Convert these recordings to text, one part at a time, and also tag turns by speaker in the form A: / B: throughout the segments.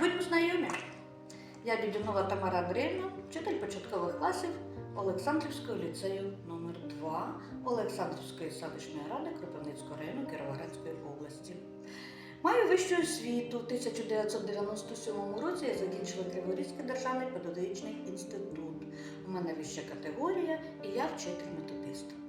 A: Будьмо знайомі. Я Дідюнова Тамара Андріївна, вчитель початкових класів Олександрівського ліцею номер 2 Олександрівської селищної ради Кропивницького району Кіровоградської області. Маю вищу освіту. В 1997 році я закінчила Криворізький державний педагогічний інститут. У мене вища категорія і я вчитель-методист.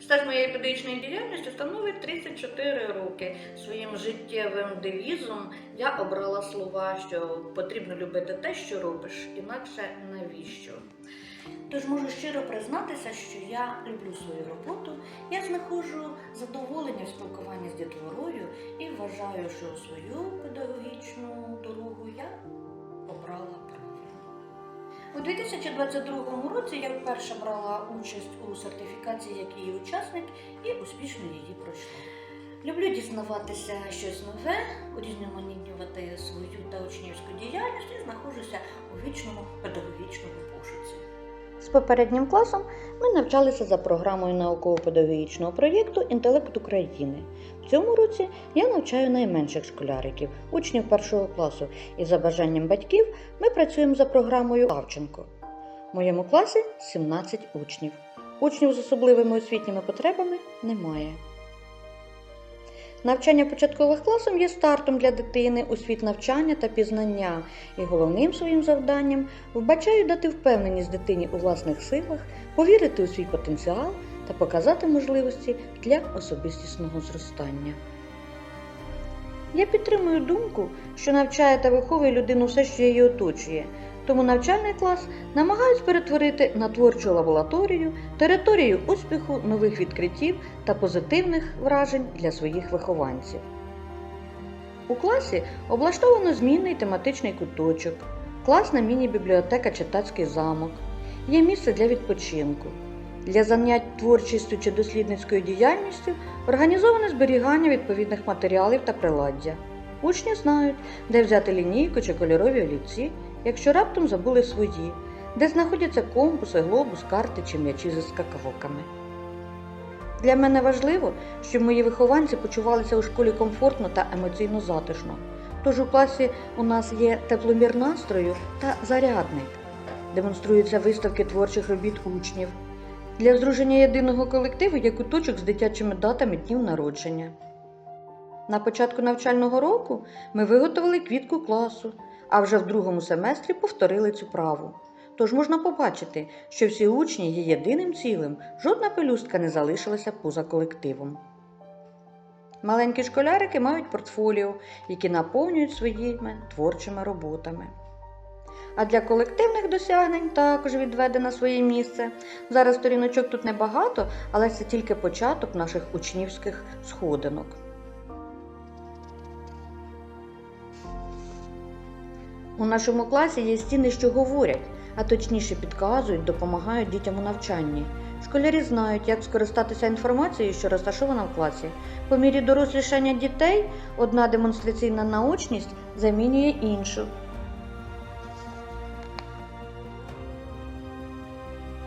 A: Стаж моєї педагогічної діяльності становить 34 роки. Своїм життєвим девізом я обрала слова, що потрібно любити те, що робиш, інакше навіщо. Тож можу щиро признатися, що я люблю свою роботу, я знаходжу задоволення в спілкуванні з дітворою і вважаю, що свою педагогічну дорогу я обрала. У 2022 році я вперше брала участь у сертифікації як її учасник і успішно її пройшла. Люблю дізнаватися щось нове, урізноманітнювати свою та учнівську діяльність і знаходжуся у вічному педагогічному пошуці.
B: Попереднім класом ми навчалися за програмою науково-педагогічного проєкту Інтелект України. В цьому році я навчаю найменших школяриків, учнів першого класу, і за бажанням батьків ми працюємо за програмою Лавченко. В моєму класі 17 учнів. Учнів з особливими освітніми потребами немає. Навчання початкових класом є стартом для дитини у світ навчання та пізнання, і головним своїм завданням вбачаю дати впевненість дитині у власних силах, повірити у свій потенціал та показати можливості для особистісного зростання. Я підтримую думку, що навчає та виховує людину все, що її оточує, тому навчальний клас намагаюсь перетворити на творчу лабораторію, територію успіху, нових відкриттів та позитивних вражень для своїх вихованців. У класі облаштовано змінний тематичний куточок, класна міні-бібліотека Читацький замок, є місце для відпочинку. Для занять творчістю чи дослідницькою діяльністю організоване зберігання відповідних матеріалів та приладдя. Учні знають, де взяти лінійку чи кольорові олівці, якщо раптом забули свої, де знаходяться компаси, глобус, карти чи м'ячі зі скакалками. Для мене важливо, щоб мої вихованці почувалися у школі комфортно та емоційно затишно. Тож у класі у нас є тепломір настрою та зарядник. Демонструються виставки творчих робіт учнів. Для здруження єдиного колективу є куточок з дитячими датами днів народження. На початку навчального року ми виготовили квітку класу, а вже в другому семестрі повторили цю праву. Тож можна побачити, що всі учні є єдиним цілим, жодна пелюстка не залишилася поза колективом. Маленькі школярики мають портфоліо, які наповнюють своїми творчими роботами. А для колективних досягнень також відведено своє місце. Зараз сторіночок тут небагато, але це тільки початок наших учнівських сходинок. У нашому класі є стіни, що говорять, а точніше підказують, допомагають дітям у навчанні. Школярі знають, як скористатися інформацією, що розташована в класі. По мірі дорослішання дітей одна демонстраційна наочність замінює іншу.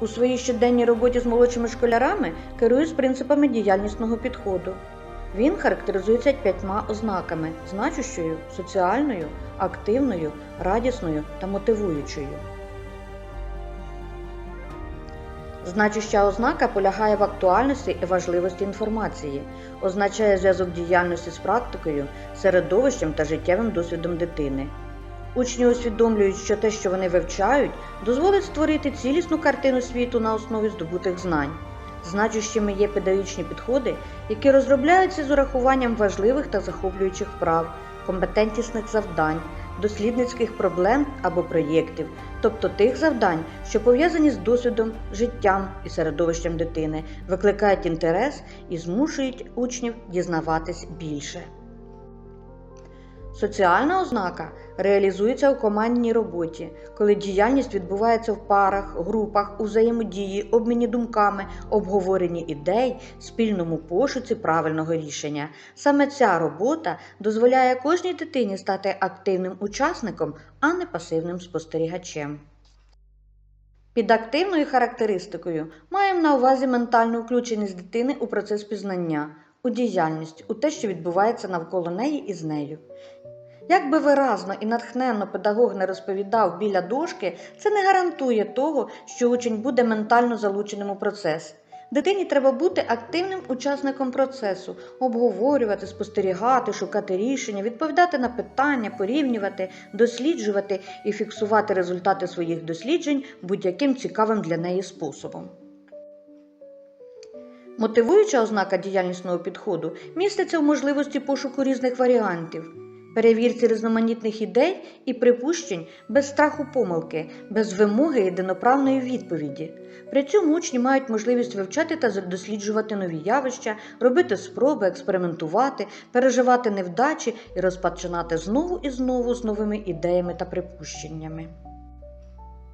B: У своїй щоденній роботі з молодшими школярами керуюсь принципами діяльнісного підходу. Він характеризується п'ятьма ознаками значущою, соціальною, активною, радісною та мотивуючою. Значуща ознака полягає в актуальності і важливості інформації, означає зв'язок діяльності з практикою, середовищем та життєвим досвідом дитини. Учні усвідомлюють, що те, що вони вивчають, дозволить створити цілісну картину світу на основі здобутих знань. Значущими є педагогічні підходи, які розробляються з урахуванням важливих та захоплюючих вправ, компетентісних завдань, дослідницьких проблем або проєктів, тобто тих завдань, що пов'язані з досвідом, життям і середовищем дитини, викликають інтерес і змушують учнів дізнаватись більше. Соціальна ознака реалізується у командній роботі, коли діяльність відбувається в парах, групах, у взаємодії, обміні думками, обговоренні ідей, спільному пошуці правильного рішення. Саме ця робота дозволяє кожній дитині стати активним учасником, а не пасивним спостерігачем. Під активною характеристикою маємо на увазі ментальну включеність дитини у процес пізнання, у діяльність, у те, що відбувається навколо неї і з нею. Як би виразно і натхненно педагог не розповідав біля дошки, це не гарантує того, що учень буде ментально залученим у процес. Дитині треба бути активним учасником процесу, обговорювати, спостерігати, шукати рішення, відповідати на питання, порівнювати, досліджувати і фіксувати результати своїх досліджень будь-яким цікавим для неї способом. Мотивуюча ознака діяльнісного підходу міститься в можливості пошуку різних варіантів, перевірці різноманітних ідей і припущень без страху помилки, без вимоги єдиноправної відповіді. При цьому учні мають можливість вивчати та досліджувати нові явища, робити спроби, експериментувати, переживати невдачі і розпочинати знову і знову з новими ідеями та припущеннями.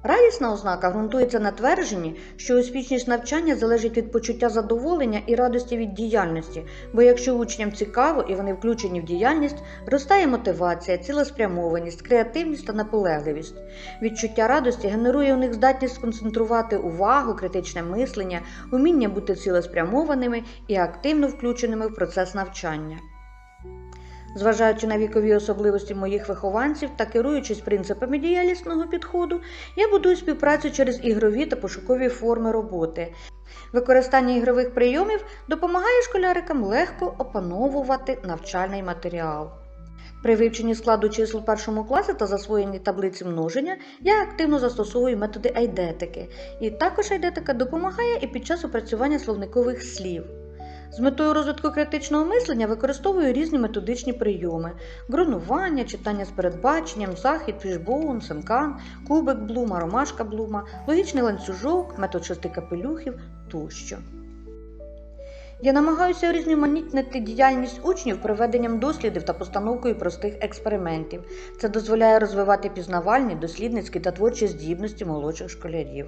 B: Радісна ознака ґрунтується на твердженні, що успішність навчання залежить від почуття задоволення і радості від діяльності, бо якщо учням цікаво і вони включені в діяльність, ростає мотивація, цілеспрямованість, креативність та наполегливість. Відчуття радості генерує у них здатність сконцентрувати увагу, критичне мислення, уміння бути цілеспрямованими і активно включеними в процес навчання. Зважаючи на вікові особливості моїх вихованців та керуючись принципами діяльнісного підходу, я будую співпрацю через ігрові та пошукові форми роботи. Використання ігрових прийомів допомагає школярикам легко опановувати навчальний матеріал. При вивченні складу чисел першому класі та засвоєнні таблиці множення я активно застосовую методи айдетики, і також айдетика допомагає і під час опрацювання словникових слів. З метою розвитку критичного мислення використовую різні методичні прийоми: гронування, читання з передбаченням, захід, фішбоун, семкан, кубик блума, ромашка блума, логічний ланцюжок, метод шести капелюхів тощо. Я намагаюся урізноманітнити діяльність учнів проведенням дослідів та постановкою простих експериментів. Це дозволяє розвивати пізнавальні, дослідницькі та творчі здібності молодших школярів.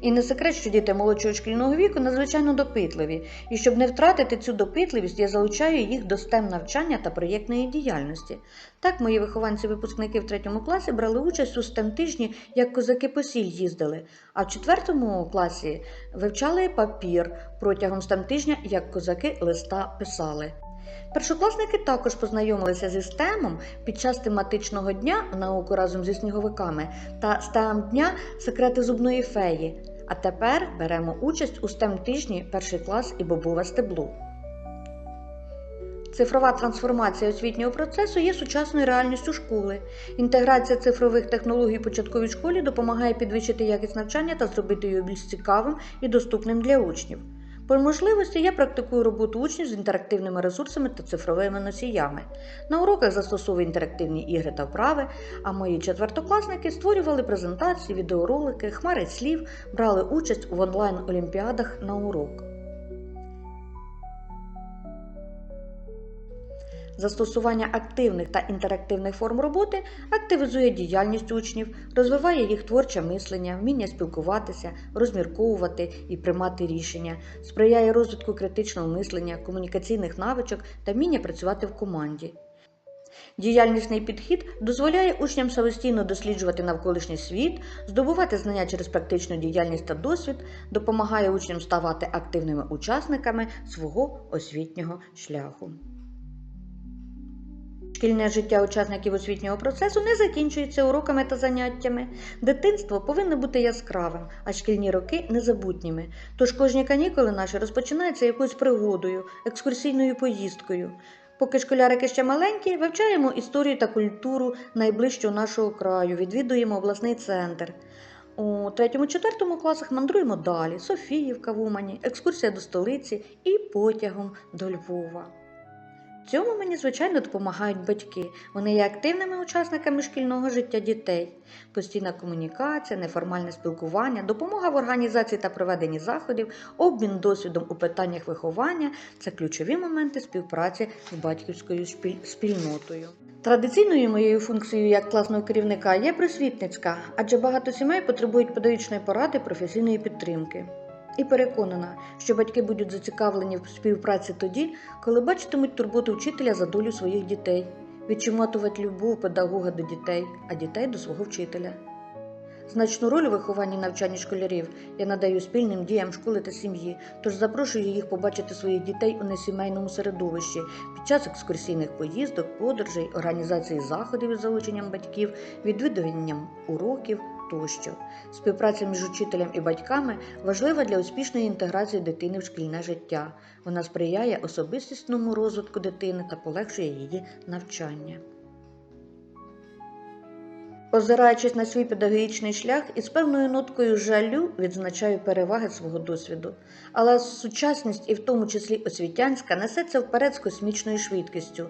B: І не секрет, що діти молодшого шкільного віку надзвичайно допитливі, і щоб не втратити цю допитливість, я залучаю їх до STEM навчання та проєктної діяльності. Так, мої вихованці-випускники в третьому класі брали участь у STEM тижні, як козаки по сіль їздили, а в четвертому класі вивчали папір протягом STEM тижня, як козаки листа писали. Першокласники також познайомилися зі STEM під час тематичного дня науку разом зі сніговиками та STEM дня секрети зубної феї. А тепер беремо участь у STEM тижні перший клас і бобове стебло. Цифрова трансформація освітнього процесу є сучасною реальністю школи. Інтеграція цифрових технологій у початковій школі допомагає підвищити якість навчання та зробити його більш цікавим і доступним для учнів. По можливості я практикую роботу учнів з інтерактивними ресурсами та цифровими носіями. На уроках застосовую інтерактивні ігри та вправи, а мої четвертокласники створювали презентації, відеоролики, хмари слів, брали участь в онлайн-олімпіадах на урок. Застосування активних та інтерактивних форм роботи активізує діяльність учнів, розвиває їх творче мислення, вміння спілкуватися, розмірковувати і приймати рішення, сприяє розвитку критичного мислення, комунікаційних навичок та вміння працювати в команді. Діяльнісний підхід дозволяє учням самостійно досліджувати навколишній світ, здобувати знання через практичну діяльність та досвід, допомагає учням ставати активними учасниками свого освітнього шляху. Шкільне життя учасників освітнього процесу не закінчується уроками та заняттями. Дитинство повинно бути яскравим, а шкільні роки незабутніми. Тож кожні канікули наші розпочинаються якоюсь пригодою, екскурсійною поїздкою. Поки школярики ще маленькі, вивчаємо історію та культуру найближчого нашого краю, відвідуємо обласний центр. У 3-4 класах мандруємо далі: Софіївка в Умані, екскурсія до столиці і потягом до Львова. Цьому мені, звичайно, допомагають батьки. Вони є активними учасниками шкільного життя дітей. Постійна комунікація, неформальне спілкування, допомога в організації та проведенні заходів, обмін досвідом у питаннях виховання це ключові моменти співпраці з батьківською спільнотою. Традиційною моєю функцією як класного керівника є просвітницька, адже багато сімей потребують педагогічної поради, професійної підтримки. І переконана, що батьки будуть зацікавлені в співпраці тоді, коли бачитимуть турботу вчителя за долю своїх дітей, відчуватимуть любов педагога до дітей, а дітей до свого вчителя. Значну роль у вихованні і навчанні школярів я надаю спільним діям школи та сім'ї, тож запрошую їх побачити своїх дітей у несімейному середовищі під час екскурсійних поїздок, подорожей, організації заходів із залученням батьків, відвідуванням уроків тощо. Співпраця між учителем і батьками важлива для успішної інтеграції дитини в шкільне життя. Вона сприяє особистісному розвитку дитини та полегшує її навчання. Озираючись на свій педагогічний шлях із певною ноткою жалю відзначаю переваги свого досвіду. Але сучасність, і в тому числі освітянська, несеться вперед з космічною швидкістю.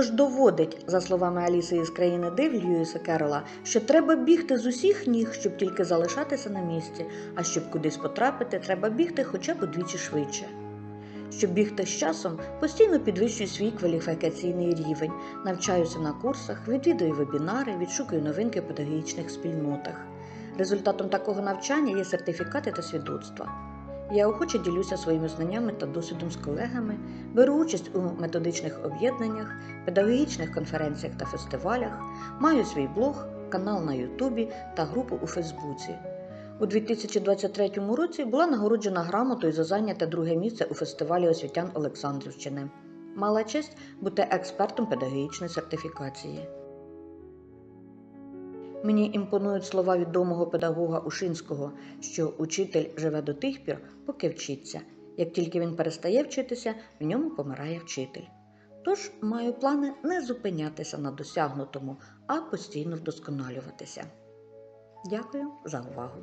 B: Тож доводить, за словами Аліси із країни див Льюіса Керола, що треба бігти з усіх ніг, щоб тільки залишатися на місці, а щоб кудись потрапити, треба бігти хоча б удвічі швидше. Щоб бігти з часом, постійно підвищую свій кваліфікаційний рівень, навчаюся на курсах, відвідую вебінари, відшукую новинки в педагогічних спільнотах. Результатом такого навчання є сертифікати та свідоцтва. Я охоче ділюся своїми знаннями та досвідом з колегами, беру участь у методичних об'єднаннях, педагогічних конференціях та фестивалях, маю свій блог, канал на Ютубі та групу у Фейсбуці. У 2023 році була нагороджена грамотою за зайняте друге місце у фестивалі освітян Олександрівщини. Мала честь бути експертом педагогічної сертифікації. Мені імпонують слова відомого педагога Ушинського, що учитель живе до тих пір, поки вчиться. Як тільки він перестає вчитися, в ньому помирає вчитель. Тож маю плани не зупинятися на досягнутому, а постійно вдосконалюватися. Дякую за увагу!